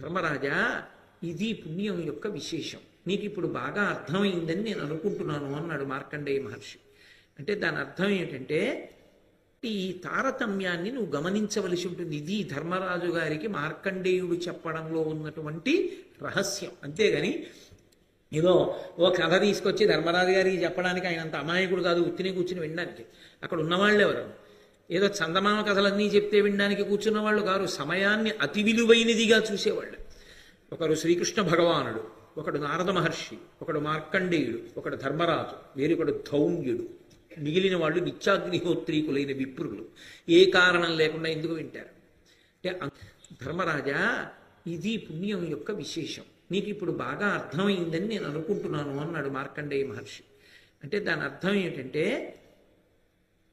ధర్మరాజా ఇది పుణ్యం యొక్క విశేషం. నీకు ఇప్పుడు బాగా అర్థమైందని నేను అనుకుంటున్నాను అన్నాడు మార్కండేయ మహర్షి. అంటే దాని అర్థం ఏంటంటే ఈ తారతమ్యాన్ని నువ్వు గమనించవలసి ఉంటుంది. ఇది ధర్మరాజు గారికి మార్కండేయుడు చెప్పడంలో ఉన్నటువంటి రహస్యం. అంతేగాని ఏదో ఓ కథ తీసుకొచ్చి ధర్మరాజు గారికి చెప్పడానికి ఆయన అంత అమాయకుడు కాదు ఉత్తిని కూర్చుని వినడానికి. అక్కడ ఉన్నవాళ్ళు ఎవరు ఏదో చందమామ కథలన్నీ చెప్తే వినడానికి కూర్చున్న వాళ్ళు కారు సమయాన్ని అతి విలువైనదిగా చూసేవాళ్ళు. ఒకరు శ్రీకృష్ణ భగవానుడు ఒకడు నారద మహర్షి ఒకడు మార్కండేయుడు ఒకడు ధర్మరాజు వేరొకడు ధౌమ్యుడు. మిగిలిన వాళ్ళు నిత్యాగ్నిహోత్రీకులైన విప్రులు. ఏ కారణం లేకుండా ఎందుకు వింటారు? అంటే ధర్మరాజా ఇది పుణ్యం యొక్క విశేషం. నీకు ఇప్పుడు బాగా అర్థమైందని నేను అనుకుంటున్నాను అన్నాడు మార్కండేయ మహర్షి. అంటే దాని అర్థం ఏంటంటే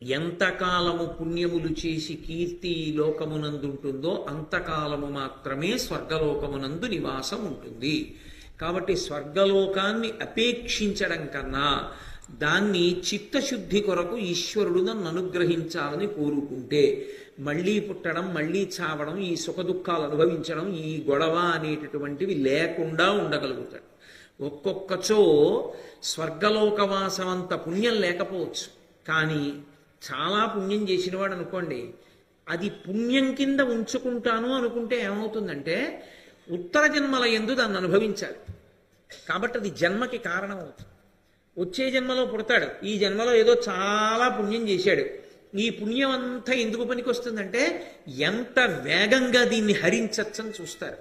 ఎంతకాలము పుణ్యములు చేసి కీర్తి ఈ లోకమునందుంటుందో అంతకాలము మాత్రమే స్వర్గలోకమునందు నివాసం ఉంటుంది కాబట్టి స్వర్గలోకాన్ని అపేక్షించడం కన్నా దాన్ని చిత్తశుద్ధి కొరకు ఈశ్వరుడు నన్ను అనుగ్రహించాలని కోరుకుంటే మళ్ళీ పుట్టడం మళ్ళీ చావడం ఈ సుఖదుఖాలు అనుభవించడం ఈ గొడవ అనేటటువంటివి లేకుండా ఉండగలుగుతాడు. ఒక్కొక్కచో స్వర్గలోకవాసం అంత పుణ్యం లేకపోవచ్చు. కానీ చాలా పుణ్యం చేసినవాడు అనుకోండి అది పుణ్యం కింద ఉంచుకుంటాను అనుకుంటే ఏమవుతుందంటే ఉత్తర జన్మల ఎందు దాన్ని అనుభవించాలి. కాబట్టి అది జన్మకి కారణం అవుతుంది వచ్చే జన్మలో పుడతాడు. ఈ జన్మలో ఏదో చాలా పుణ్యం చేశాడు. ఈ పుణ్యం అంతా ఎందుకు పనికి వస్తుందంటే ఎంత వేగంగా దీన్ని హరించచ్చని చూస్తారు.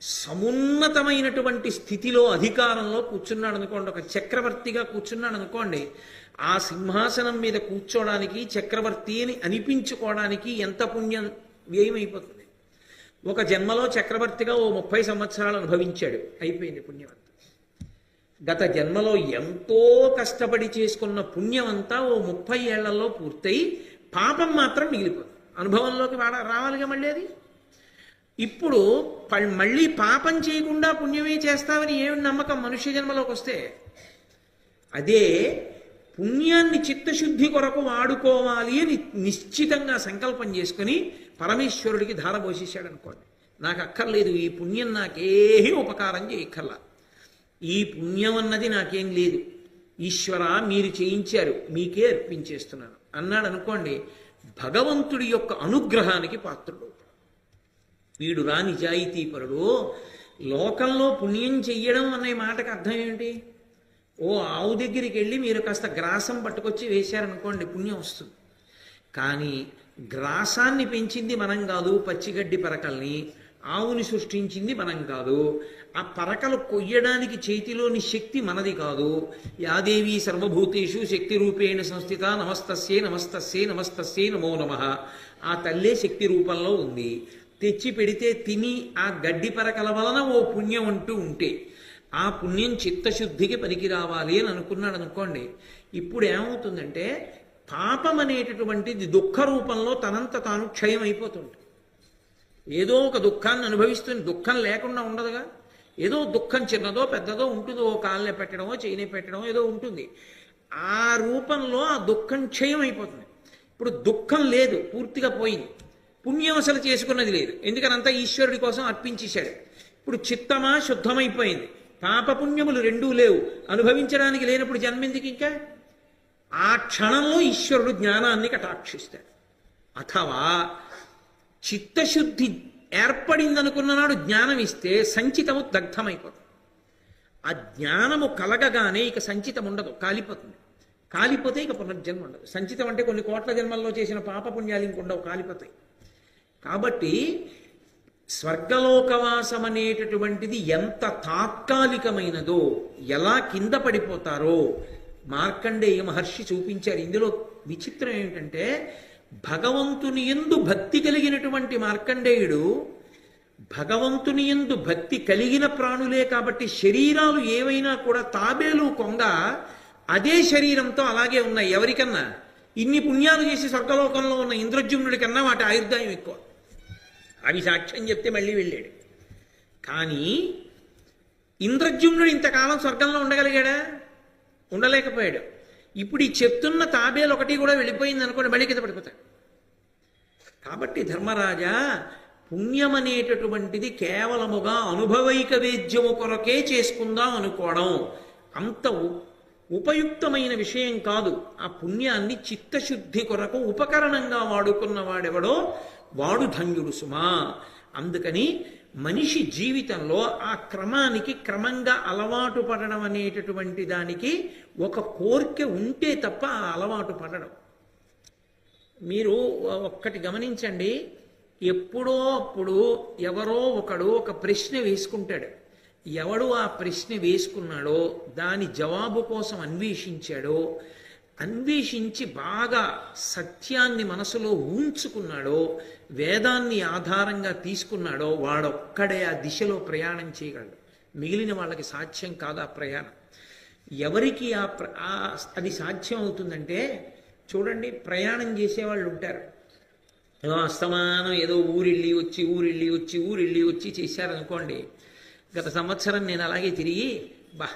సమున్నతమైనటువంటి స్థితిలో అధికారంలో కూర్చున్నాడు అనుకోండి ఒక చక్రవర్తిగా కూర్చున్నాడు అనుకోండి ఆ సింహాసనం మీద కూర్చోడానికి చక్రవర్తి అని అనిపించుకోవడానికి ఎంత పుణ్యం వ్యయమైపోతుంది. ఒక జన్మలో చక్రవర్తిగా ఓ ముప్పై సంవత్సరాలు అనుభవించాడు. అయిపోయింది పుణ్యవంత గత జన్మలో ఎంతో కష్టపడి చేసుకున్న పుణ్యం అంతా ఓ ముప్పై ఏళ్ళలో పూర్తయి పాపం మాత్రం మిగిలిపోతుంది. అనుభవంలోకి వాడ- రావాలిగా మళ్ళీ అది? ఇప్పుడు ప- మళ్ళీ పాపం చేయకుండా పుణ్యమే చేస్తామని ఏమి నమ్మకం మనుష్య జన్మలోకి వస్తే? అదే పుణ్యాన్ని చిత్తశుద్ధి కొరకు వాడుకోవాలి అని నిశ్చితంగా సంకల్పం చేసుకుని పరమేశ్వరుడికి ధార పోషించాడు అనుకోండి నాకు అక్కర్లేదు ఈ పుణ్యం నాకేమీ ఉపకారం చేయక్కర్లా. ఈ పుణ్యం అన్నది నాకేం లేదు. ఈశ్వర మీరు చేయించారు మీకే అర్పించేస్తున్నాను. అన్నాడు అనుకోండి భగవంతుడి యొక్క అనుగ్రహానికి పాత్రుడు. వీడు రా నిజాయితీపరుడు లోకంలో పుణ్యం చెయ్యడం అనే మాటకు అర్థం ఏమిటి? ఓ ఆవు దగ్గరికి వెళ్ళి మీరు కాస్త గ్రాసం పట్టుకొచ్చి వేశారనుకోండి పుణ్యం వస్తుంది. కానీ గ్రాసాన్ని పెంచింది మనం కాదు పచ్చిగడ్డి పరకల్ని ఆవుని సృష్టించింది మనం కాదు. ఆ పరకలు కొయ్యడానికి చేతిలోని శక్తి మనది కాదు. యాదేవి సర్వభూతేషు శక్తి రూపేణ సంస్థిత నమస్తస్యే నమస్తస్యే నమస్తస్యే నమో నమ. ఆ తల్లే శక్తి రూపంలో ఉంది. తెచ్చి పెడితే తిని ఆ గడ్డి పరకల వలన ఓ పుణ్యం అంటూ ఉంటే ఆ పుణ్యం చిత్తశుద్ధికి పనికి రావాలి అని అనుకున్నాడు అనుకోండి. ఇప్పుడు ఏమవుతుందంటే పాపం అనేటటువంటిది దుఃఖ రూపంలో తనంత తాను క్షయం అయిపోతుంది ఏదో ఒక దుఃఖాన్ని అనుభవిస్తుంది. దుఃఖం లేకుండా ఉండదుగా. ఏదో దుఃఖం చిన్నదో పెద్దదో ఉంటుందో ఓ కాళ్ళే పెట్టడమో చేయని పెట్టడమో ఏదో ఉంటుంది. ఆ రూపంలో ఆ దుఃఖం క్షయం అయిపోతుంది ఇప్పుడు దుఃఖం లేదు పూర్తిగా పోయింది. పుణ్యం అసలు చేసుకున్నది లేదు. ఎందుకని అంతా ఈశ్వరుడి కోసం అర్పించేశాడు. ఇప్పుడు చిత్తమా శుద్ధమైపోయింది. పాపపుణ్యములు రెండూ లేవు. అనుభవించడానికి లేనప్పుడు జన్మెందుకు ఇంకా? ఆ క్షణంలో ఈశ్వరుడు జ్ఞానాన్ని కటాక్షిస్తాడు. అథవా చిత్తశుద్ధి ఏర్పడిందనుకున్న నాడు జ్ఞానం ఇస్తే సంచితము దగ్ధమైపోతుంది. ఆ జ్ఞానము కలగగానే ఇక సంచితం ఉండదు కాలిపోతుంది. కాలిపోతే ఇక పునర్జన్మ ఉండదు. సంచితం అంటే కొన్ని కోట్ల జన్మల్లో చేసిన పాపపుణ్యాలు ఇంకుండవు కాలిపోతాయి. కాబట్టి స్వర్గలోకవాసం అనేటటువంటిది ఎంత తాత్కాలికమైనదో ఎలా కింద పడిపోతారో మార్కండేయ మహర్షి చూపించారు. ఇందులో విచిత్రం ఏమిటంటే భగవంతుని ఎందు భక్తి కలిగినటువంటి మార్కండేయుడు భగవంతుని ఎందు భక్తి కలిగిన ప్రాణులే కాబట్టి శరీరాలు ఏవైనా కూడా తాబేలు కొంగ అదే శరీరంతో అలాగే ఉన్నాయి. ఎవరికన్నా? ఇన్ని పుణ్యాలు చేసి స్వర్గలోకంలో ఉన్న ఇంద్రజుమ్నుడి కన్నా వాటి ఆయుర్దాయం ఎక్కువ. అవి సాక్ష్యం చెప్తే మళ్ళీ వెళ్ళాడు. కానీ ఇంద్రజుమ్నుడు ఇంతకాలం స్వర్గంలో ఉండగలిగాడా? ఉండలేకపోయాడు. ఇప్పుడు ఈ చెప్తున్న తాబేలు ఒకటి కూడా వెళ్ళిపోయింది అనుకోండి మళ్ళీ కింద పడిపోతాడు. కాబట్టి ధర్మరాజా పుణ్యం అనేటటువంటిది కేవలముగా అనుభవైక వేద్యము కొరకే చేసుకుందాం అనుకోవడం అంత ఉపయుక్తమైన విషయం కాదు. ఆ పుణ్యాన్ని చిత్తశుద్ధి కొరకు ఉపకరణంగా వాడుకున్న వాడెవడో వాడు ధన్యుడు సుమా. అందుకని మనిషి జీవితంలో ఆ క్రమానికి క్రమంగా అలవాటు పడడం అనేటటువంటి దానికి ఒక కోరిక ఉంటే తప్ప ఆ అలవాటు పడడం. మీరు ఒక్కటి గమనించండి ఎప్పుడో అప్పుడు ఎవరో ఒకడు ఒక ప్రశ్న వేసుకుంటాడు. ఎవడు ఆ ప్రశ్న వేసుకున్నాడో దాని జవాబు కోసం అన్వేషించాడో అన్వేషించి బాగా సత్యాన్ని మనసులో ఉంచుకున్నాడో వేదాన్ని ఆధారంగా తీసుకున్నాడో వాడొక్కడే ఆ దిశలో ప్రయాణం చేయగలడు. మిగిలిన వాళ్ళకి సాధ్యం కాదు ఆ ప్రయాణం. ఎవరికి ఆ అది సాధ్యం అవుతుందంటే చూడండి ప్రయాణం చేసేవాళ్ళు ఉంటారు ఏదో అస్తమానం ఏదో ఊరిళ్ళి వచ్చి ఊరిళ్ళి వచ్చి ఊరిళ్ళి వచ్చి చేశారనుకోండి గత సంవత్సరం నేను అలాగే తిరిగి బా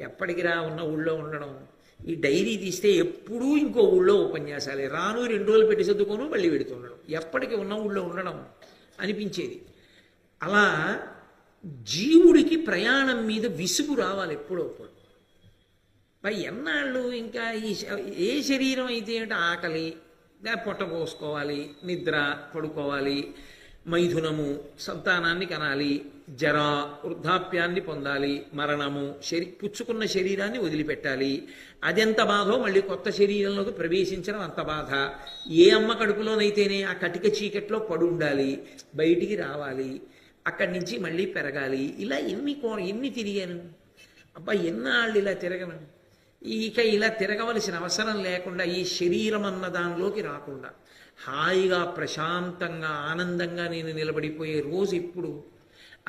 ఎప్పటికి రా ఉన్న ఊళ్ళో ఉండడం ఈ డైరీ తీస్తే ఎప్పుడూ ఇంకో ఊళ్ళో ఉపన్యాసాలే. రాను రెండు రోజులు పెట్టి సర్దుకోను మళ్ళీ పెడుతుండడం ఎప్పటికీ ఉన్న ఊళ్ళో ఉండడం అనిపించేది. అలా జీవుడికి ప్రయాణం మీద విసుగు రావాలి ఎప్పుడో పై మరి ఎన్నాళ్ళు ఇంకా ఈ ఏ శరీరం అయితే ఏమిటి? ఆకలి పొట్ట పోసుకోవాలి నిద్ర పడుకోవాలి మైథునము సంతానాన్ని కనాలి జర వృద్ధాప్యాన్ని పొందాలి మరణము శరీ పుచ్చుకున్న శరీరాన్ని వదిలిపెట్టాలి. అదెంత బాధో మళ్ళీ కొత్త శరీరంలోకి ప్రవేశించడం అంత బాధ. ఏ అమ్మ కడుపులోనైతేనే ఆ కటిక చీకట్లో పడి ఉండాలి బయటికి రావాలి అక్కడి నుంచి మళ్ళీ పెరగాలి. ఇలా ఎన్ని కో ఎన్ని తిరిగాను? అబ్బా ఎన్నాళ్ళు ఇలా తిరగను? ఇక ఇలా తిరగవలసిన అవసరం లేకుండా ఈ శరీరం అన్న దానిలోకి రాకుండా హాయిగా ప్రశాంతంగా ఆనందంగా నేను నిలబడిపోయే రోజు ఇప్పుడు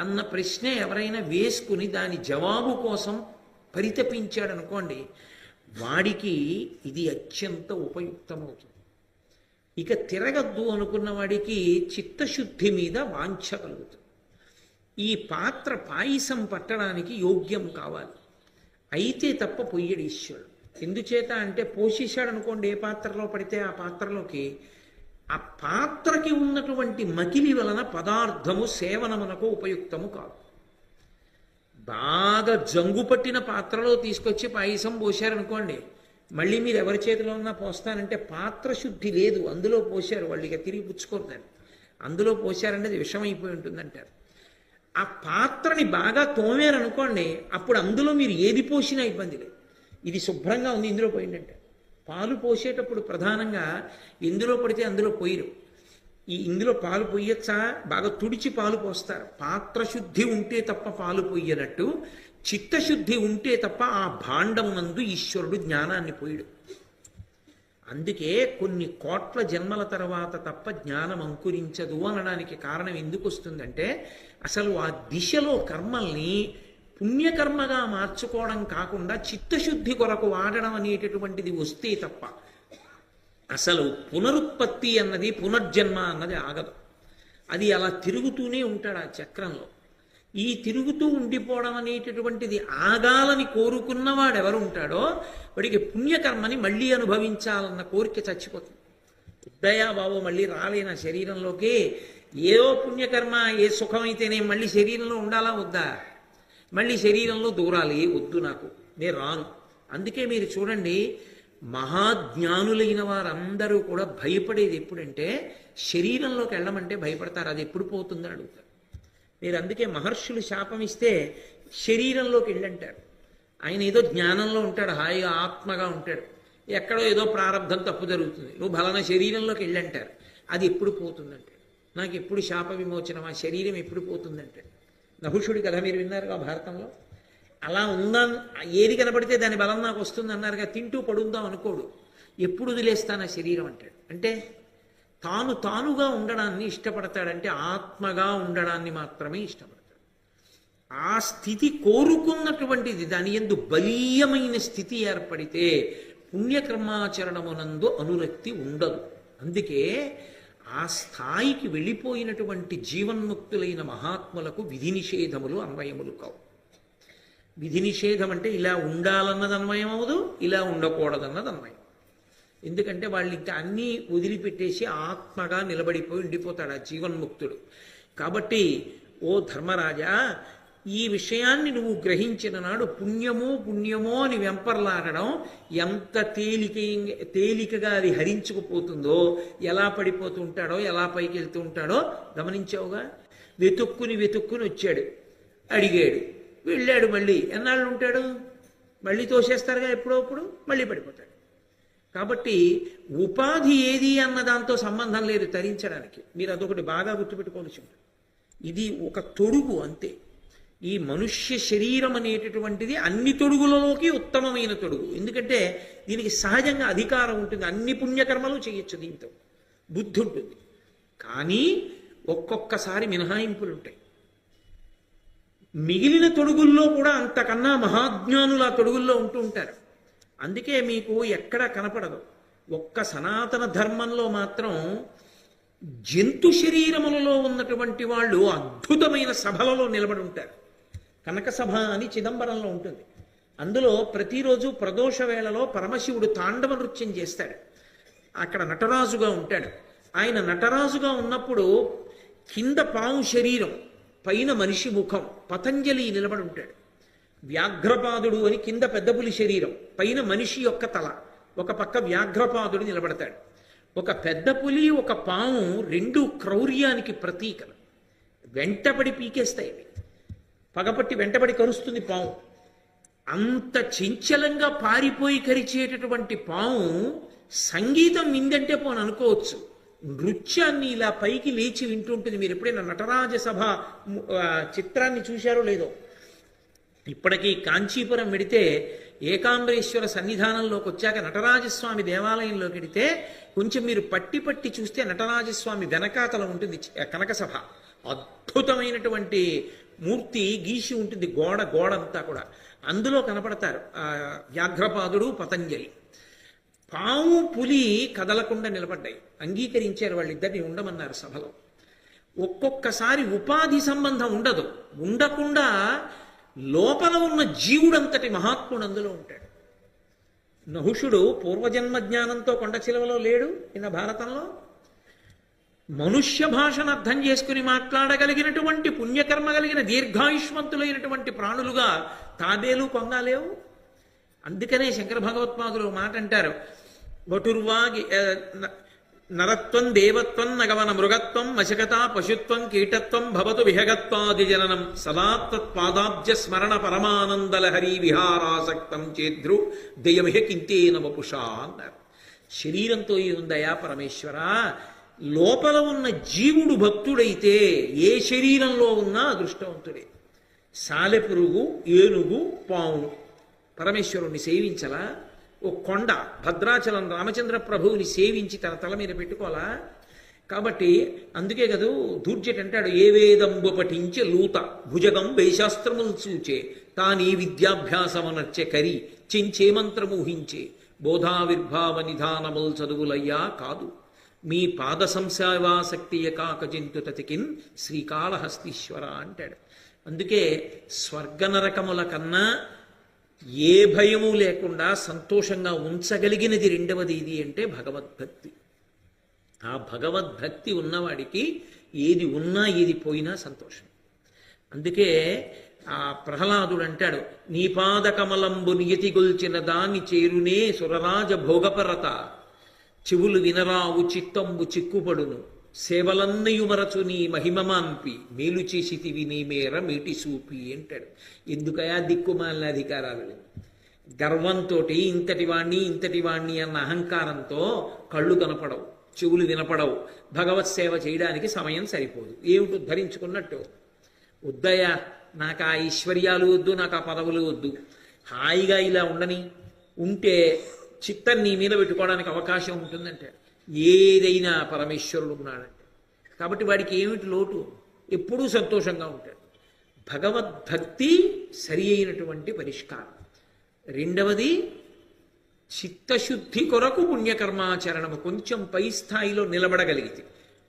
అన్న ప్రశ్న ఎవరైనా వేసుకుని దాని జవాబు కోసం పరితపించాడనుకోండి వాడికి ఇది అత్యంత ఉపయుక్తమవుతుంది. ఇక తిరగద్దు అనుకున్న వాడికి చిత్తశుద్ధి మీద వాంఛ కలుగుతుంది. ఈ పాత్ర పాయసం పట్టడానికి యోగ్యం కావాలి. అయితే తప్ప పొయ్యడు ఈశ్వరుడు. ఎందుచేత అంటే పోషించాడు అనుకోండి ఏ పాత్రలో పడితే ఆ పాత్రలోకి ఆ పాత్రకి ఉన్నటువంటి మకిలి వలన పదార్థము సేవనమునకు ఉపయుక్తము కాదు. బాగా జంగు పట్టిన పాత్రలో తీసుకొచ్చి పాయసం పోశారనుకోండి మళ్ళీ మీరు ఎవరి చేతిలో ఉన్నా పోస్తానంటే పాత్ర శుద్ధి లేదు అందులో పోశారు వాళ్ళు ఇక తిరిగి పుచ్చుకోరు దాన్ని. అందులో పోశారంటే అది ఉంటుంది అయిపోయి ఉంటుందంటారు. ఆ పాత్రని బాగా తోమారనుకోండి అప్పుడు అందులో మీరు ఏది పోసినా ఇబ్బంది లేదు. ఇది శుభ్రంగా ఉంది ఇందులో పోయిందంటే పాలు పోసేటప్పుడు ప్రధానంగా ఎందులో పడితే అందులో పోయిరు. ఈ ఇందులో పాలు పోయొచ్చా? బాగా తుడిచి పాలు పోస్తారు. పాత్ర శుద్ధి ఉంటే తప్ప పాలు పొయ్యనట్టు చిత్తశుద్ధి ఉంటే తప్ప ఆ భాండం నందు ఈశ్వరుడు జ్ఞానాన్ని పోయిడు. అందుకే కొన్ని కోట్ల జన్మల తర్వాత తప్ప జ్ఞానం అంకురించదు అనడానికి కారణం ఎందుకు వస్తుందంటే అసలు ఆ దిశలో కర్మల్ని పుణ్యకర్మగా మార్చుకోవడం కాకుండా చిత్తశుద్ధి కొరకు వాడడం అనేటటువంటిది వస్తే తప్ప అసలు పునరుత్పత్తి అన్నది పునర్జన్మ అన్నది ఆగదు. అది అలా తిరుగుతూనే ఉంటాడు ఆ చక్రంలో. ఈ తిరుగుతూ ఉండిపోవడం అనేటటువంటిది ఆగాలని కోరుకున్నవాడు ఎవరు ఉంటాడో వాడికి పుణ్యకర్మని మళ్ళీ అనుభవించాలన్న కోరిక చచ్చిపోతుంది. ఉద్దయా బాబు మళ్ళీ రాలేన శరీరంలోకి ఏదో పుణ్యకర్మ ఏ సుఖమైతేనే మళ్ళీ శరీరంలో ఉండాలా వద్దా? మళ్ళీ శరీరంలో దూరాలి వద్దు నాకు. నేను రాను. అందుకే మీరు చూడండి మహాజ్ఞానులైన వారందరూ కూడా భయపడేది ఎప్పుడంటే శరీరంలోకి వెళ్ళమంటే భయపడతారు. అది ఎప్పుడు పోతుందని అడుగుతారు. మీరు అందుకే మహర్షులు శాపం ఇస్తే శరీరంలోకి వెళ్ళంటారు. ఆయన ఏదో జ్ఞానంలో ఉంటాడు హాయిగా ఆత్మగా ఉంటాడు. ఎక్కడో ఏదో ప్రారంధం తప్పు జరుగుతుంది. నువ్వు బలన శరీరంలోకి వెళ్ళంటారు. అది ఎప్పుడు పోతుందంటే నాకు ఎప్పుడు శాప విమోచనం ఆ శరీరం ఎప్పుడు పోతుందంటే నహుషుడి కథ మీరు విన్నారుగా భారతంలో? అలా ఉందా ఏది కనబడితే దాని బలం నాకు వస్తుంది అన్నారుగా తింటూ పడుందాం అనుకోడు. ఎప్పుడు వదిలేస్తాను ఆ శరీరం అంటాడు. అంటే తాను తానుగా ఉండడాన్ని ఇష్టపడతాడంటే ఆత్మగా ఉండడాన్ని మాత్రమే ఇష్టపడతాడు. ఆ స్థితి కోరుకున్నటువంటిది దాని ఎందు బలీయమైన స్థితి ఏర్పడితే పుణ్యకర్మాచరణమునందు అనురక్తి ఉండదు. అందుకే ఆ స్థాయికి వెళ్ళిపోయినటువంటి జీవన్ముక్తులైన మహాత్ములకు విధి నిషేధములు అన్వయములు కావు. విధి నిషేధం అంటే ఇలా ఉండాలన్నది అన్వయం అవదు ఇలా ఉండకూడదన్నది అన్వయం. ఎందుకంటే వాళ్ళు ఇంకా అన్నీ వదిలిపెట్టేసి ఆత్మగా నిలబడిపోయి ఉండిపోతాడు ఆ జీవన్ముక్తుడు. కాబట్టి ఓ ధర్మరాజా ఈ విషయాన్ని నువ్వు గ్రహించిన నాడు పుణ్యమో పుణ్యమో అని వెంపర్లాడడం ఎంత తేలిక తేలికగా అది హరించుకుపోతుందో ఎలా పడిపోతుంటాడో ఎలా పైకి వెళ్తూ ఉంటాడో గమనించావుగా? వెతుక్కుని వెతుక్కుని వచ్చాడు. అడిగాడు. వెళ్ళాడు మళ్ళీ. ఎన్నాళ్ళు ఉంటాడు? మళ్ళీ తోసేస్తారుగా ఎప్పుడప్పుడు మళ్ళీ పడిపోతాడు. కాబట్టి ఉపాధి ఏది అన్న దాంతో సంబంధం లేదు తరించడానికి. మీరు అదొకటి బాగా గుర్తుపెట్టుకోవాల్సి ఉంటుంది. ఇది ఒక తొడుగు అంతే. ఈ మనుష్య శరీరం అనేటటువంటిది అన్ని తొడుగులలోకి ఉత్తమమైన తొడుగు. ఎందుకంటే దీనికి సహజంగా అధికారం ఉంటుంది. అన్ని పుణ్యకర్మలు చేయొచ్చు దీంతో. బుద్ధి ఉంటుంది. కానీ ఒక్కొక్కసారి మినహాయింపులు ఉంటాయి మిగిలిన తొడుగుల్లో కూడా అంతకన్నా మహాజ్ఞానులు ఆ తొడుగుల్లో ఉంటూ ఉంటారు. అందుకే మీకు ఎక్కడ కనపడదు. ఒక్క సనాతన ధర్మంలో మాత్రం జంతు శరీరములలో ఉన్నటువంటి వాళ్ళు అద్భుతమైన సభలలో నిలబడి ఉంటారు. కనకసభ అని చిదంబరంలో ఉంటుంది. అందులో ప్రతిరోజు ప్రదోష వేళలో పరమశివుడు తాండవ నృత్యం చేస్తాడు. అక్కడ నటరాజుగా ఉంటాడు. ఆయన నటరాజుగా ఉన్నప్పుడు కింద పాము శరీరం పైన మనిషి ముఖం పతంజలి నిలబడి ఉంటాడు. వ్యాఘ్రపాదుడు అని కింద పెద్ద పులి శరీరం పైన మనిషి యొక్క తల ఒక పక్క వ్యాఘ్రపాదుడు నిలబడతాడు. ఒక పెద్ద పులి ఒక పాము రెండు క్రౌర్యానికి ప్రతీకలు. వెంటబడి పీకేస్తాయి పగపట్టి వెంటబడి కరుస్తుంది పాము. అంత చంచలంగా పారిపోయి కరిచేటటువంటి పాము సంగీతం విందంటే పోను అనుకోవచ్చు. నృత్యాన్ని ఇలా పైకి లేచి వింటుంటుంది. మీరు ఎప్పుడైనా నటరాజ సభ చిత్రాన్ని చూశారో లేదో? ఇప్పటికీ కాంచీపురం వెడితే ఏకాంబరేశ్వర సన్నిధానంలోకి వచ్చాక నటరాజస్వామి దేవాలయంలోకి వెడితే కొంచెం మీరు పట్టి పట్టి చూస్తే నటరాజస్వామి వెనకాతల ఉంటుంది కనక సభ అద్భుతమైనటువంటి మూర్తి గీసి ఉంటుంది గోడ గోడ అంతా కూడా. అందులో కనపడతారు వ్యాఘ్రపాదుడు పతంజలి. పాము పులి కదలకుండా నిలబడ్డాయి. అంగీకరించారు వాళ్ళిద్దరిని ఉండమన్నారు సభలో. ఒక్కొక్కసారి ఉపాధి సంబంధం ఉండదు. ఉండకుండా లోపల ఉన్న జీవుడంతటి మహాత్ముడు అందులో ఉంటాడు. నహుషుడు పూర్వజన్మ జ్ఞానంతో కొండ చిలవలో లేడు నిన్న భారతంలో. మనుష్య భాషను అర్థం చేసుకుని మాట్లాడగలిగినటువంటి పుణ్యకర్మ కలిగిన దీర్ఘాయుష్మంతులైనటువంటి ప్రాణులుగా తాబేలు పొందాలేవు? అందుకనే శంకర భగవత్పాదులు మాట అంటారు. వటుర్వాగి నరత్వం దేవత్వం నగవన మృగత్వం మశకత పశుత్వం కీటత్వం భవతు విహగత్వాది జననం సదాత్వత్పాదాబ్జ స్మరణ పరమానందలహరి విహారాసక్తం చేద్రు దయమిహ కింతే వపుషా అన్నారు. శరీరంతో ఉందయా పరమేశ్వర? లోపల ఉన్న జీవుడు భక్తుడైతే ఏ శరీరంలో ఉన్నా అదృష్టవంతుడే. సాలెపురుగు ఏనుగు పాము. పరమేశ్వరుణ్ణి సేవించలా? ఓ కొండ భద్రాచలం రామచంద్ర ప్రభువుని సేవించి తన తల మీద పెట్టుకోవాలా? కాబట్టి అందుకే కదూ దూర్జట్ అంటాడు ఏ వేదంబు పఠించే లూత భుజగం వేశాస్త్రములు చూచే తానీ విద్యాభ్యాసమనర్చె కరి చెంచే మంత్రమూహించే బోధావిర్భావ నిధానములు చదువులయ్యా కాదు. మీ పాద సంసేవాసక్తియ ఏకాకజంతుతతికిన్ శ్రీకాళహస్తీశ్వర అంటాడు. అందుకే స్వర్గనరకముల కన్నా ఏ భయము లేకుండా సంతోషంగా ఉంచగలిగినది రెండవది ఇది అంటే భగవద్భక్తి. ఆ భగవద్భక్తి ఉన్నవాడికి ఏది ఉన్నా ఏది పోయినా సంతోషం. అందుకే ఆ ప్రహ్లాదుడు అంటాడు నీ పాద కమలంబు నియతిగొల్చిన దాన్ని చేరునే సురరాజ భోగపరత. చెవులు వినరావు చిత్తంబు చిక్కుపడును. సేవలన్నయు మరచు నీ మహిమమాంపి మేలు చేసితివి నీ మేర మేటి సూపి అంటాడు. ఎందుకయా దిక్కుమాలిన అధికారాలు? గర్వంతో ఇంతటి వాణ్ణి ఇంతటి వాణ్ణి అన్న అహంకారంతో కళ్ళు కనపడవు చెవులు వినపడవు. భగవత్ సేవ చేయడానికి సమయం సరిపోదు. ఏమిటి ధరించుకున్నట్టు. వద్దయ నాకు ఆ ఐశ్వర్యాలు వద్దు నాకు ఆ పదవులు వద్దు. హాయిగా ఇలా ఉండని. ఉంటే చిత్తం నీ మీద పెట్టుకోవడానికి అవకాశం ఉంటుందంటే ఏదైనా పరమేశ్వరుడు ఉన్నాడంటే. కాబట్టి వాడికి ఏమిటి లోటు? ఎప్పుడూ సంతోషంగా ఉంటాడు. భగవద్భక్తి సరి అయినటువంటి పరిష్కారం. రెండవది చిత్తశుద్ధి కొరకు పుణ్యకర్మాచరణము కొంచెం పై స్థాయిలో నిలబడగలిగితే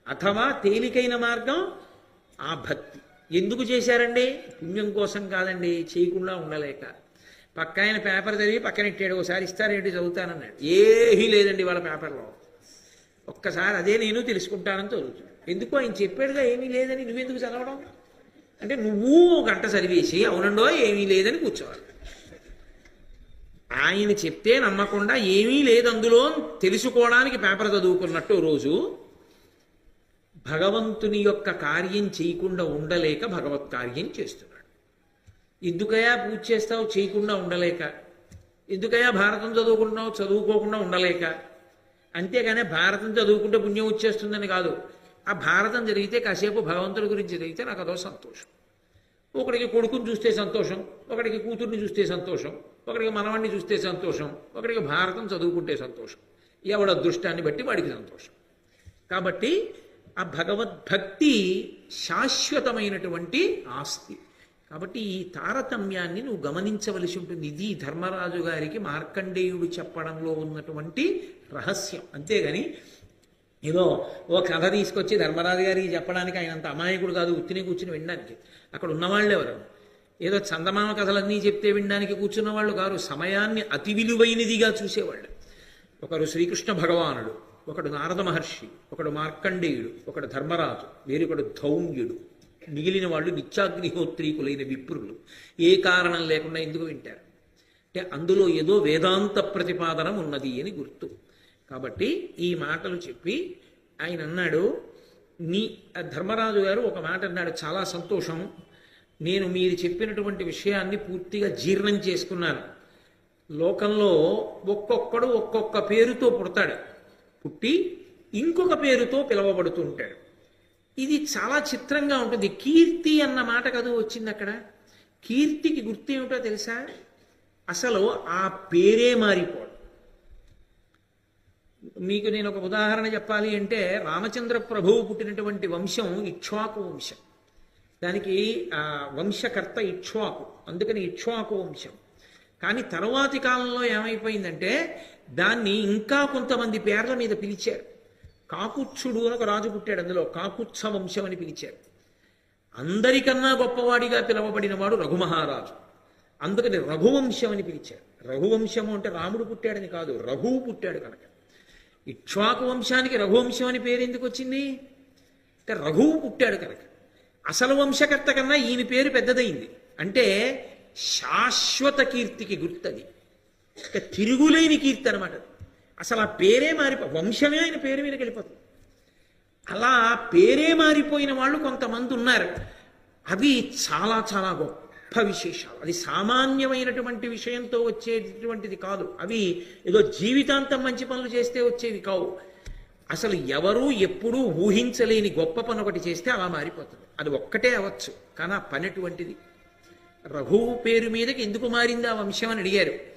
అథవా తేలికైన మార్గం ఆ భక్తి. ఎందుకు చేశారండి? పుణ్యం కోసం కాదండి చేయకుండా ఉండలేక. పక్క ఆయన పేపర్ చదివి పక్కనెట్టాడు ఒకసారి ఇస్తారేంటి చదువుతానన్నాడు. ఏమీ లేదండి వాళ్ళ పేపర్లో. ఒక్కసారి అదే నేను తెలుసుకుంటానని చదువుతున్నాడు ఎందుకు ఆయన చెప్పాడుగా ఏమీ లేదని నువ్వెందుకు చదవడం? అంటే నువ్వు గంట చదివేసి అవునండో ఏమీ లేదని కూర్చోవాలి. ఆయన చెప్తే నమ్మకుండా ఏమీ లేదు అందులో తెలుసుకోవడానికి పేపర్ చదువుకున్నట్టు రోజు భగవంతుని యొక్క కార్యం చేయకుండా ఉండలేక భగవత్ కార్యం చేస్తున్నాడు. ఎందుకయా పూజ చేస్తావు? చేయకుండా ఉండలేక. ఎందుకయా భారతం చదువుకుంటున్నావు? చదువుకోకుండా ఉండలేక. అంతేగానే భారతం చదువుకుంటే పుణ్యం వచ్చేస్తుందని కాదు. ఆ భారతం జరిగితే కాసేపు భగవంతుడి గురించి జరిగితే నాకు అదో సంతోషం. ఒకడికి కొడుకుని చూస్తే సంతోషం ఒకడికి కూతుర్ని చూస్తే సంతోషం ఒకడికి మనవాణ్ణి చూస్తే సంతోషం ఒకడికి భారతం చదువుకుంటే సంతోషం. ఎవడ అదృష్టాన్ని బట్టి వాడికి సంతోషం. కాబట్టి ఆ భగవద్భక్తి శాశ్వతమైనటువంటి ఆస్తి. కాబట్టి ఈ తారతమ్యాన్ని నువ్వు గమనించవలసి ఉంటుంది. ఇది ధర్మరాజు గారికి మార్కండేయుడు చెప్పడంలో ఉన్నటువంటి రహస్యం. అంతేగాని ఏదో ఓ కథ తీసుకొచ్చి ధర్మరాజు గారికి చెప్పడానికి ఆయన అంత అమాయకుడు కాదు ఉత్తిని కూర్చుని వినడానికి. అక్కడ ఉన్నవాళ్ళు ఎవరు? ఏదో చందమామ కథలన్నీ చెప్తే వినడానికి కూర్చున్న వాళ్ళు కారు. సమయాన్ని అతి విలువైనదిగా చూసేవాళ్ళు. ఒకరు శ్రీకృష్ణ భగవానుడు ఒకడు నారద మహర్షి ఒకడు మార్కండేయుడు ఒకడు ధర్మరాజు వేరొకడు ధౌమ్యుడు. మిగిలిన వాళ్ళు నిత్యాగ్నిహోత్రీకులైన విప్రులు. ఏ కారణం లేకుండా ఎందుకు వింటారు? అంటే అందులో ఏదో వేదాంత ప్రతిపాదన ఉన్నది అని గుర్తు. కాబట్టి ఈ మాటలు చెప్పి ఆయన అన్నాడు నీ ధర్మరాజు గారు ఒక మాట అన్నాడు చాలా సంతోషం. నేను మీరు చెప్పినటువంటి విషయాన్ని పూర్తిగా జీర్ణం చేసుకున్నాను. లోకంలో ఒక్కొక్కడు ఒక్కొక్క పేరుతో పుడతాడు. పుట్టి ఇంకొక పేరుతో పిలువబడుతూ ఉంటాడు. ఇది చాలా చిత్రంగా ఉంటుంది. కీర్తి అన్న మాట కదా వచ్చింది అక్కడ. కీర్తికి గుర్తు ఏమిటో తెలుసా? అసలు ఆ పేరే మారిపోవడం. మీకు నేను ఒక ఉదాహరణ చెప్పాలి అంటే రామచంద్ర ప్రభువు పుట్టినటువంటి వంశం ఇక్ష్వాకు వంశం. దానికి ఆ వంశకర్త ఇక్ష్వాకు. అందుకని ఇక్ష్వాకు వంశం. కానీ తరువాతి కాలంలో ఏమైపోయిందంటే దాన్ని ఇంకా కొంతమంది పేర్ల మీద పిలిచారు. కాకుచ్చుడు అని ఒక రాజు పుట్టాడు అందులో. కాకుచ్చ వంశం అని పిలిచారు. అందరికన్నా గొప్పవాడిగా పిలవబడిన వాడు రఘుమహారాజు. అందుకని రఘువంశం అని పిలిచారు. రఘువంశము అంటే రాముడు పుట్టాడని కాదు రఘువు పుట్టాడు కనుక. ఇక్ష్వాకు వంశానికి రఘువంశం అని పేరు ఎందుకు వచ్చింది? అంటే రఘువు పుట్టాడు కనుక. అసలు వంశకర్త కన్నా ఈయన పేరు పెద్దదైంది. అంటే శాశ్వత కీర్తికి గుర్తది. ఇక తిరుగులేని కీర్తి అనమాట అసలు ఆ పేరే మారిపో వంశమే ఆయన పేరు మీదకి వెళ్ళిపోతుంది. అలా పేరే మారిపోయిన వాళ్ళు కొంతమంది ఉన్నారు. అవి చాలా చాలా గొప్ప విశేషాలు. అది సామాన్యమైనటువంటి విషయంతో వచ్చేటటువంటిది కాదు. అవి ఏదో జీవితాంతం మంచి పనులు చేస్తే వచ్చేవి కావు. అసలు ఎవరూ ఎప్పుడూ ఊహించలేని గొప్ప పని ఒకటి చేస్తే అలా మారిపోతుంది. అది ఒక్కటే అవ్వచ్చు. కానీ ఆ పని అటువంటిది. రఘువు పేరు మీదకి ఎందుకు మారింది ఆ వంశం అని అడిగారు.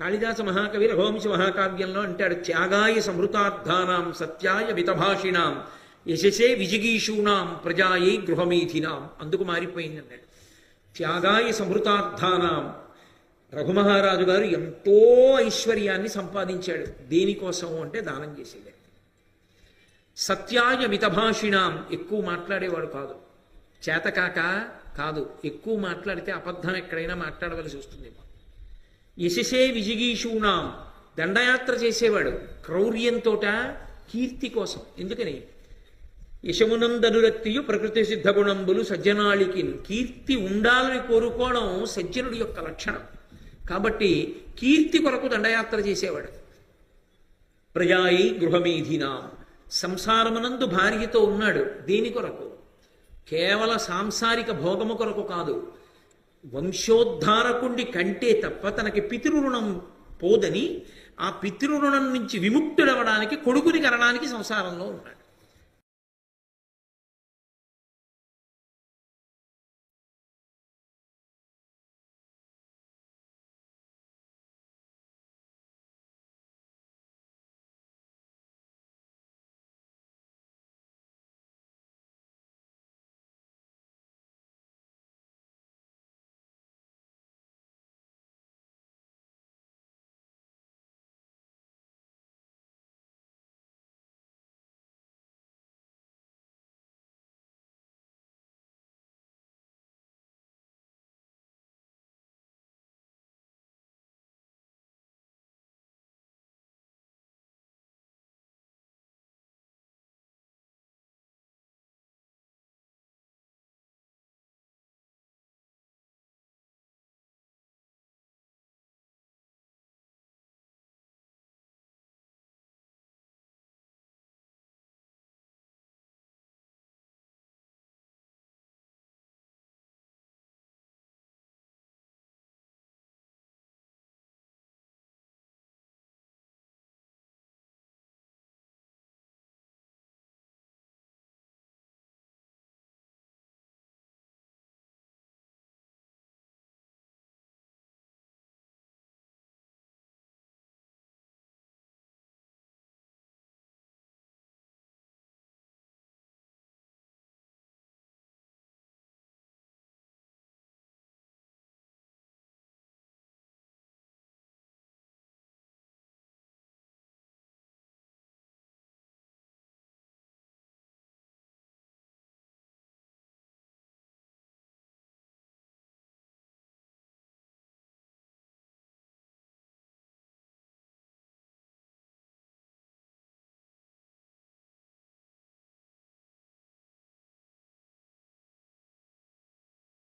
కాళిదాస మహాకవి రఘువంశ మహాకావ్యంలో అంటాడు త్యాగాయ సమృతార్థానాం సత్యాయ వితభాషిణాం యశసే విజిగీషూణాం ప్రజాయై గృహమీథినాం అందుకు మారిపోయింది అన్నాడు. త్యాగాయ సమృతార్థానాం. రఘుమహారాజు గారు ఎంతో ఐశ్వర్యాన్ని సంపాదించాడు. దేనికోసం అంటే దానం చేసేది. సత్యాయ మితభాషిణాం ఎక్కువ మాట్లాడేవాడు కాదు. చేతకాక కాదు. ఎక్కువ మాట్లాడితే అబద్ధం ఎక్కడైనా మాట్లాడవలసి వస్తుంది యశసే విజిగీషూణాం దండయాత్ర చేసేవాడు. క్రౌర్యంతోట కీర్తి కోసం. ఎందుకని? యశమునందనురక్తియు ప్రకృతి సిద్ధగుణంబులు సజ్జనాళికి కీర్తి ఉండాలని కోరుకోవడం సజ్జనుడి యొక్క లక్షణం. కాబట్టి కీర్తి కొరకు దండయాత్ర చేసేవాడు. ప్రజాయి గృహమేధినా. సంసారమునందు భార్యతో ఉన్నాడు. దేని కొరకు? కేవల సాంసారిక భోగము కొరకు కాదు. వంశోద్ధారకుండి కంటే తప్ప తనకి పితృరుణం పోదని ఆ పితృరుణం నుంచి విముక్తుడవడానికి కొడుకుని కనడానికి సంసారంలో ఉన్నాడు